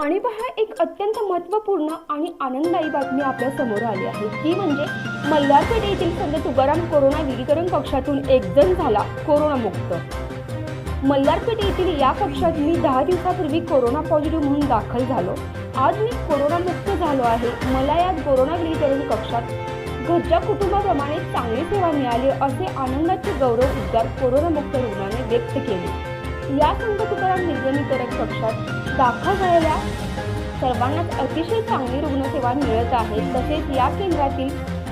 आणि पहा एक अत्यंत महत्त्वपूर्ण आणि आनंददायी बातमी आपल्यासमोर आली आहे. ती म्हणजे मल्हारपेठ येथील संत तुकाराम कोरोना विलगीकरण कक्षातून एक जण झाला कोरोनामुक्त. मल्हारपेठ येथील या कक्षात मी दहा दिवसापूर्वी कोरोना पॉझिटिव्ह म्हणून दाखल झालो. आज मी कोरोनामुक्त झालो आहे. मला या कोरोना विलगीकरण कक्षात घरच्या कुटुंबाप्रमाणे चांगली सेवा मिळाली असे आनंदाचे गौरव उद्गार कोरोनामुक्त रुग्णाने व्यक्त केले. या संत तुकाराम विलगीकरण कक्षात दाखल झालेल्या सर्वांनाच अतिशय चांगली रुग्णसेवा मिळत आहे. तसेच या केंद्रातील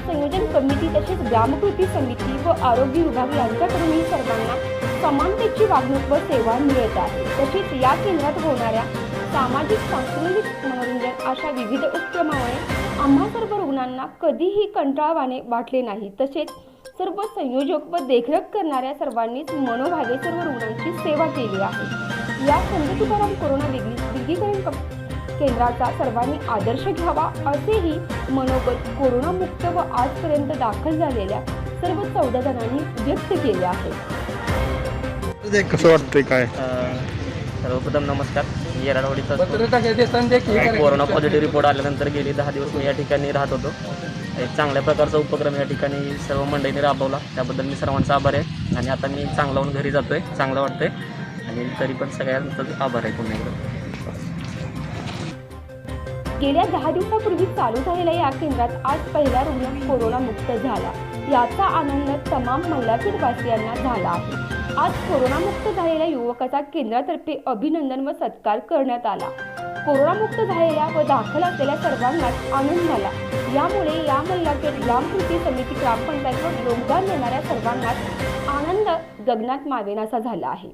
संयोजन कमिटी तसेच ग्रामकृती समिती व आरोग्य विभाग यांच्याकडूनही सर्वांना समानतेची वागणूक व सेवा मिळत आहे. तसेच या केंद्रात होणाऱ्या सामाजिक सांस्कृतिक मनोरंजन अशा विविध उपक्रमामुळे आम्हा सर्व रुग्णांना कधीही कंटाळवाने वाटले नाही. तसेच सर्व संयोजक व देखरेख करणाऱ्या सर्वांनीच मनोभावे सर्व रुग्णांची सेवा केली आहे. या संत तुकाराम कोरोना विलगी- विलगीकरण केंद्राचा सर्वांनी आदर्श घ्यावा असेही मनोगत कोरोनामुक्त व आजपर्यंत दाखल झालेल्या सर्व चौदा जणांनी व्यक्त केले आहे. कसं वाटतंय काय? सर्वप्रथम नमस्कार. मी येराडवाडीचा हे. कोरोना पॉझिटिव्ह रिपोर्ट आल्यानंतर गेली दहा दिवस मी या ठिकाणी राहत होतो. एक चांगल्या प्रकारचा उपक्रम या ठिकाणी सर्व मंडळींनी राबवला. त्याबद्दल मी सर्वांचा आभार आहे. आणि आता मी चांगला होऊन घरी आहे चांगलं आहे आणि तरी पण सगळ्यांचा आभार आहे पुन्हा एकदा गेल्या दहा दिवसापूर्वी चालू झालेल्या या केंद्रात आज पहिला रुग्ण कोरोनामुक्त झाला. याचा आनंद तमाम मल्हारपेठ वासियांना झाला आहे. आज कोरोनामुक्त झालेल्या युवकाचा केंद्रातर्फे अभिनंदन व सत्कार करण्यात आला. कोरोनामुक्त झालेल्या व दाखल असलेल्या सर्वांनाच आनंद झाला. यामुळे या मल्हारपेठ ग्रामकृती समिती ग्रामपंचायत व योगदान देणाऱ्या सर्वांनाच आनंद गगनात मावेनासा झाला आहे.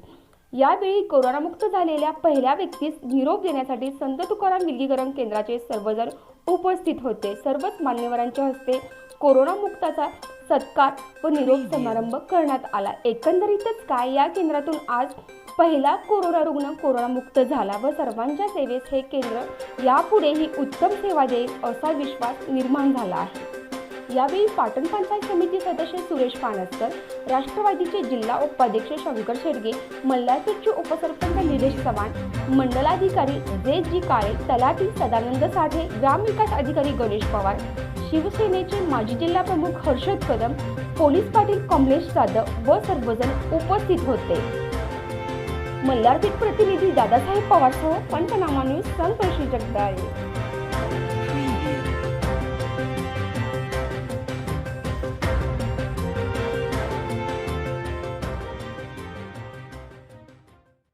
यावेळी कोरोनामुक्त झालेल्या पहिल्या व्यक्तीस निरोप देण्यासाठी संत तुकाराम विलगीकरण केंद्राचे सर्वजण उपस्थित होते. सर्वच मान्यवरांच्या हस्ते कोरोनामुक्ताचा सत्कार व निरोप समारंभ करण्यात आला. एकंदरीतच काय? या केंद्रातून आज पहिला कोरोना रुग्ण कोरोनामुक्त झाला व सर्वांच्या सेवेस हे केंद्र यापुढेही उत्तम सेवा देईल असा विश्वास निर्माण झाला आहे. यावेळी पाटण पंचायत समिती सदस्य सुरेश पानसकर राष्ट्रवादीचे जिल्हा उपाध्यक्ष शंकर शेडगे मल्हारपेठचे उपसरपंच निलेश चव्हाण मंडलाधिकारी जे जी काळे तलाठी सदानंद साठे ग्रामविकास अधिकारी गणेश पवार शिवसेनेचे माजी जिल्हा प्रमुख हर्षद कदम पोलीस पाटील कमलेश जाधव व सर्वजण उपस्थित होते. मल्हारपेठ प्रतिनिधी दादासाहेब पवारसह पंचनामा न्यूज संतोषी जगदाळे